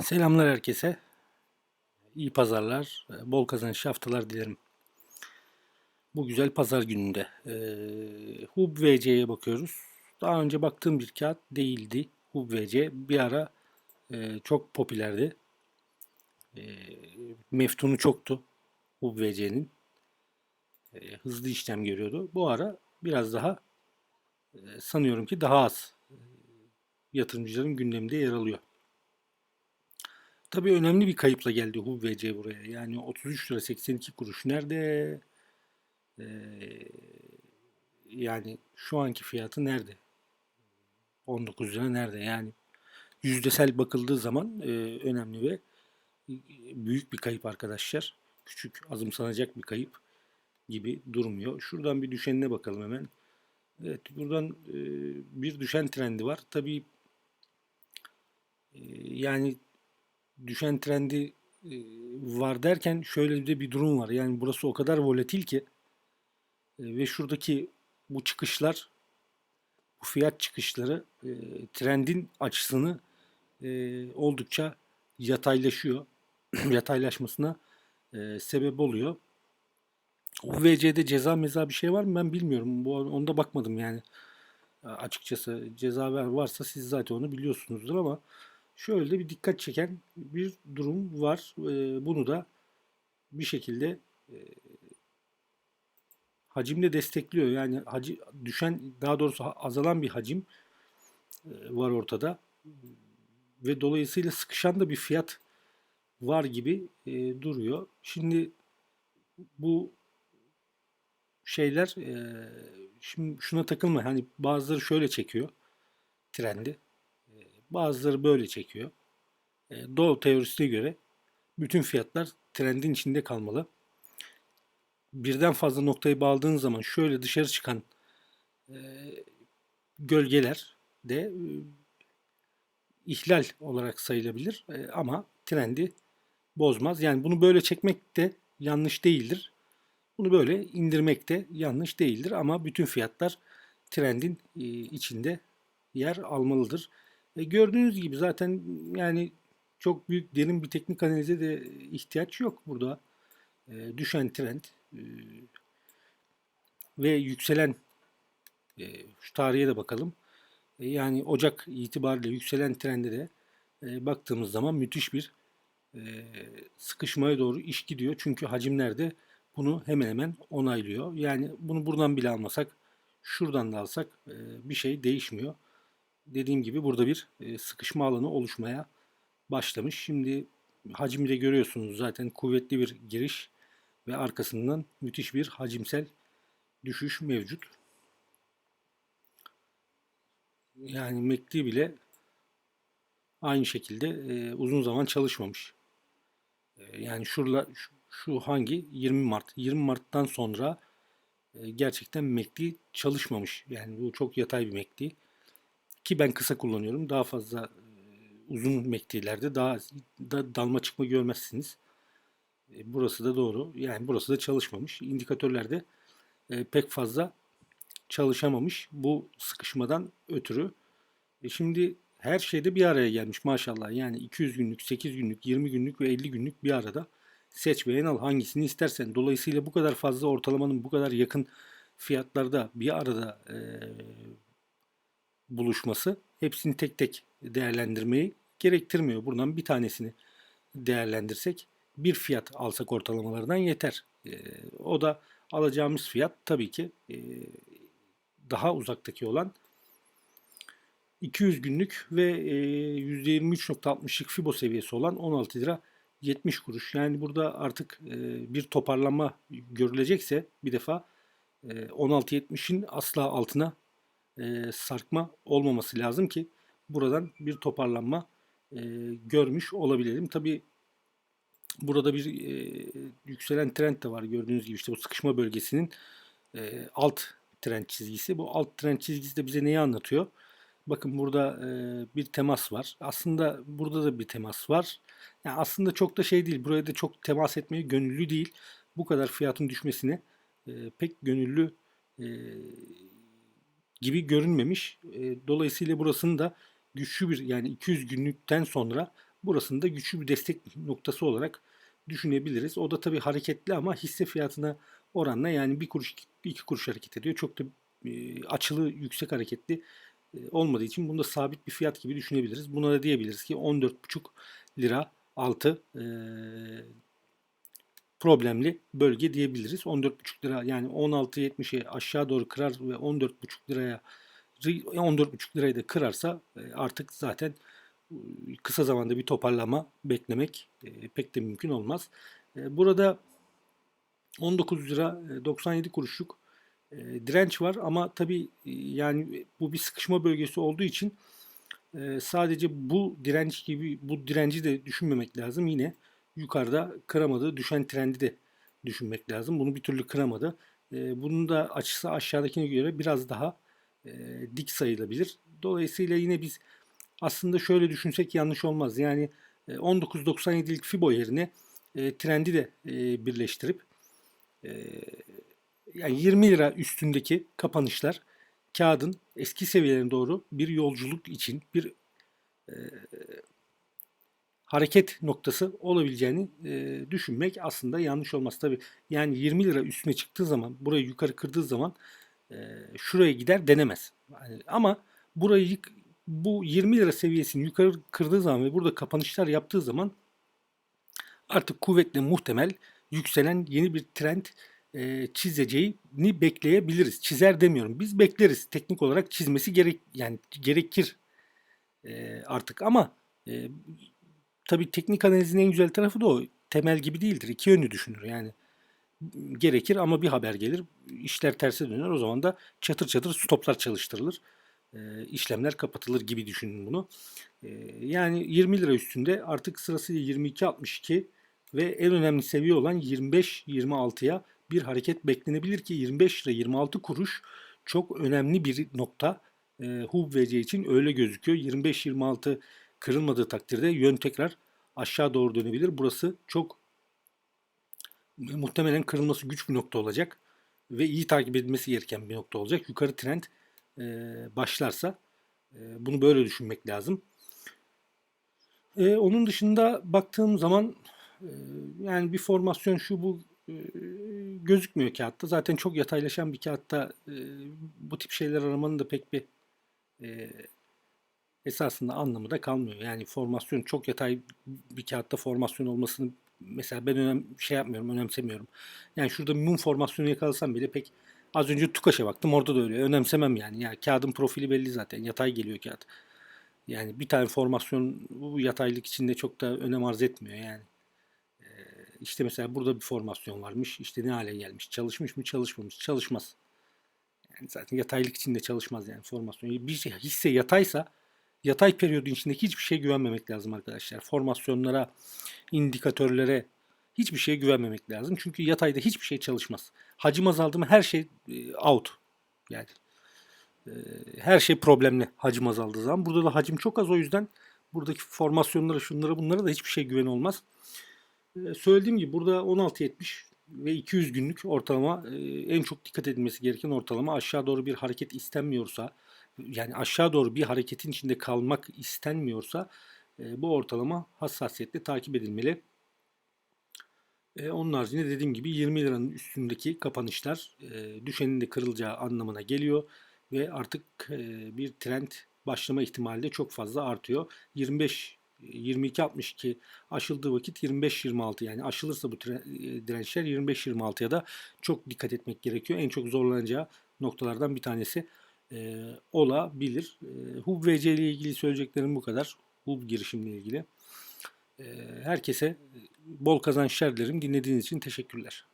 Selamlar herkese. İyi pazarlar, bol kazançlı haftalar dilerim. Bu güzel pazar gününde. Ee, Hub VC'ye bakıyoruz. Daha önce baktığım bir kağıt değildi. Hub VC bir ara e, çok popülerdi. E, meftunu çoktu Hub VC'nin. E, hızlı işlem görüyordu. Bu ara biraz daha e, sanıyorum ki daha az e, yatırımcıların gündeminde yer alıyor. Tabii önemli bir kayıpla geldi HUVC buraya. Yani 33 lira 82 kuruş nerede? Ee, yani şu anki fiyatı nerede? 19 lira nerede? Yani yüzdesel bakıldığı zaman e, önemli ve büyük bir kayıp arkadaşlar. Küçük azımsanacak bir kayıp gibi durmuyor. Şuradan bir düşenine bakalım hemen. Evet buradan e, bir düşen trendi var. Tabii e, yani düşen trendi e, var derken şöyle de bir durum var. Yani burası o kadar volatil ki e, ve şuradaki bu çıkışlar bu fiyat çıkışları e, trendin açısını oldukça yataylaşıyor. yataylaşmasına sebep oluyor. UVC'de ceza meza bir şey var mı ben bilmiyorum. Bu onda bakmadım yani. Açıkçası ceza varsa siz zaten onu biliyorsunuzdur ama şöyle de bir dikkat çeken bir durum var. E, bunu da bir şekilde e, hacimle destekliyor. Yani hacı düşen daha doğrusu azalan bir hacim e, var ortada ve dolayısıyla sıkışan da bir fiyat var gibi e, duruyor. Şimdi bu şeyler şimdi şuna takılma hani bazıları şöyle çekiyor trendi Bazıları böyle çekiyor. E, Doğu teorisine göre bütün fiyatlar trendin içinde kalmalı. Birden fazla noktayı bağladığın zaman şöyle dışarı çıkan e, gölgeler de e, ihlal olarak sayılabilir e, ama trendi bozmaz. Yani bunu böyle çekmek de yanlış değildir. Bunu böyle indirmek de yanlış değildir ama bütün fiyatlar trendin e, içinde yer almalıdır. E, gördüğünüz gibi zaten yani çok büyük derin bir teknik analize de ihtiyaç yok burada. E, düşen trend e, ve yükselen e, şu tarihe de bakalım. E, yani Ocak itibariyle yükselen trende de e, baktığımız zaman müthiş bir e, sıkışmaya doğru iş gidiyor. Çünkü hacimlerde bunu hemen hemen onaylıyor. Yani bunu buradan bile almasak şuradan da alsak e, bir şey değişmiyor dediğim gibi burada bir e, sıkışma alanı oluşmaya başlamış. Şimdi hacmi de görüyorsunuz zaten kuvvetli bir giriş ve arkasından müthiş bir hacimsel düşüş mevcut. Yani MACD bile aynı şekilde e, uzun zaman çalışmamış. E, yani şurla şu, hangi 20 Mart 20 Mart'tan sonra gerçekten MACD çalışmamış. Yani bu çok yatay bir MACD. Ki ben kısa kullanıyorum. Daha fazla uzun mektilerde daha da dalma çıkma görmezsiniz. E, burası da doğru. Yani burası da çalışmamış. İndikatörlerde e, pek fazla çalışamamış bu sıkışmadan ötürü. E şimdi her şeyde bir araya gelmiş maşallah. Yani 200 günlük, 8 günlük, 20 günlük ve 50 günlük bir arada seç beğen al hangisini istersen. Dolayısıyla bu kadar fazla ortalamanın bu kadar yakın fiyatlarda bir arada e, buluşması hepsini tek tek değerlendirmeyi gerektirmiyor. Buradan bir tanesini değerlendirsek bir fiyat alsak ortalamalardan yeter. E, o da alacağımız fiyat tabii ki e, daha uzaktaki olan 200 günlük ve e, %23.60'lık Fibo seviyesi olan 16 lira 70 kuruş. Yani burada artık e, bir toparlanma görülecekse bir defa e, 16.70'in asla altına e, sarkma olmaması lazım ki buradan bir toparlanma e, görmüş olabilelim. Tabi burada bir e, yükselen trend de var gördüğünüz gibi işte bu sıkışma bölgesinin e, alt trend çizgisi. Bu alt trend çizgisi de bize neyi anlatıyor? Bakın burada e, bir temas var. Aslında burada da bir temas var. Yani aslında çok da şey değil. Buraya da çok temas etmeye gönüllü değil. Bu kadar fiyatın düşmesine e, pek gönüllü e, gibi görünmemiş. E, dolayısıyla burasının da güçlü bir yani 200 günlükten sonra burasını da güçlü bir destek noktası olarak düşünebiliriz. O da tabii hareketli ama hisse fiyatına oranla yani bir kuruş iki kuruş hareket ediyor. Çok da e, açılı yüksek hareketli e, olmadığı için bunu da sabit bir fiyat gibi düşünebiliriz. Buna da diyebiliriz ki 14,5 lira altı problemli bölge diyebiliriz. 14,5 lira yani 16.70'e aşağı doğru kırar ve 14,5 liraya 14,5 lirayı da kırarsa e, artık zaten e, kısa zamanda bir toparlama beklemek e, pek de mümkün olmaz. Burada 19 lira 97 kuruşluk direnç var ama tabi yani bu bir sıkışma bölgesi olduğu için sadece bu direnç gibi bu direnci de düşünmemek lazım. Yine yukarıda kıramadığı düşen trendi de düşünmek lazım. Bunu bir türlü kıramadı. Bunun da açısı aşağıdakine göre biraz daha dik sayılabilir. Dolayısıyla yine biz aslında şöyle düşünsek yanlış olmaz. Yani 19.97'lik Fibo yerine trendi de birleştirip yani 20 lira üstündeki kapanışlar kağıdın eski seviyelerine doğru bir yolculuk için bir e, hareket noktası olabileceğini e, düşünmek aslında yanlış olmaz. Tabi yani 20 lira üstüne çıktığı zaman burayı yukarı kırdığı zaman e, şuraya gider denemez. Yani, ama burayı bu 20 lira seviyesini yukarı kırdığı zaman ve burada kapanışlar yaptığı zaman artık kuvvetle muhtemel yükselen yeni bir trend e, çizeceğini bekleyebiliriz. Çizer demiyorum. Biz bekleriz. Teknik olarak çizmesi gerek yani gerekir e, artık ama e, tabii teknik analizin en güzel tarafı da o. Temel gibi değildir. İki yönlü düşünür. Yani gerekir ama bir haber gelir. İşler terse döner. O zaman da çatır çatır stoplar çalıştırılır. E, işlemler kapatılır gibi düşünün bunu. E, yani 20 lira üstünde artık sırasıyla 22.62 ve en önemli seviye olan 25-26'ya bir hareket beklenebilir ki 25 lira 26 kuruş çok önemli bir nokta. E, HUB VC için öyle gözüküyor. 25-26 kırılmadığı takdirde yön tekrar aşağı doğru dönebilir. Burası çok muhtemelen kırılması güç bir nokta olacak ve iyi takip edilmesi gereken bir nokta olacak. Yukarı trend e, başlarsa e, bunu böyle düşünmek lazım. E, onun dışında baktığım zaman e, yani bir formasyon şu bu e, gözükmüyor kağıtta. Zaten çok yataylaşan bir kağıtta e, bu tip şeyler aramanın da pek bir e, esasında anlamı da kalmıyor. Yani formasyon çok yatay bir kağıtta formasyon olmasını mesela ben önem şey yapmıyorum, önemsemiyorum. Yani şurada mum formasyonu yakalasam bile pek az önce Tukaş'a baktım orada da öyle. Önemsemem yani. Ya kağıdın profili belli zaten. Yatay geliyor kağıt. Yani bir tane formasyon bu yataylık içinde çok da önem arz etmiyor yani. İşte mesela burada bir formasyon varmış. İşte ne hale gelmiş? Çalışmış mı? Çalışmamış. Çalışmaz. Yani zaten yataylık içinde çalışmaz yani formasyon. Bir şey, hisse yataysa yatay periyodu içindeki hiçbir şeye güvenmemek lazım arkadaşlar. Formasyonlara, indikatörlere hiçbir şeye güvenmemek lazım. Çünkü yatayda hiçbir şey çalışmaz. Hacim azaldı mı her şey e, out. Yani e, her şey problemli hacim azaldığı zaman. Burada da hacim çok az o yüzden buradaki formasyonlara şunlara bunlara da hiçbir şey güven olmaz. Ee, söylediğim gibi burada 16.70 ve 200 günlük ortalama e, en çok dikkat edilmesi gereken ortalama aşağı doğru bir hareket istenmiyorsa yani aşağı doğru bir hareketin içinde kalmak istenmiyorsa e, bu ortalama hassasiyetle takip edilmeli. E, onun haricinde dediğim gibi 20 liranın üstündeki kapanışlar düşenin de kırılacağı anlamına geliyor ve artık bir trend başlama ihtimali de çok fazla artıyor. 25 22-62 aşıldığı vakit 25-26 yani aşılırsa bu dirençler 25-26'ya da çok dikkat etmek gerekiyor. En çok zorlanacağı noktalardan bir tanesi e, olabilir. E, HUB VC ile ilgili söyleyeceklerim bu kadar. HUB girişimle ilgili. E, herkese bol kazançlar dilerim. Dinlediğiniz için teşekkürler.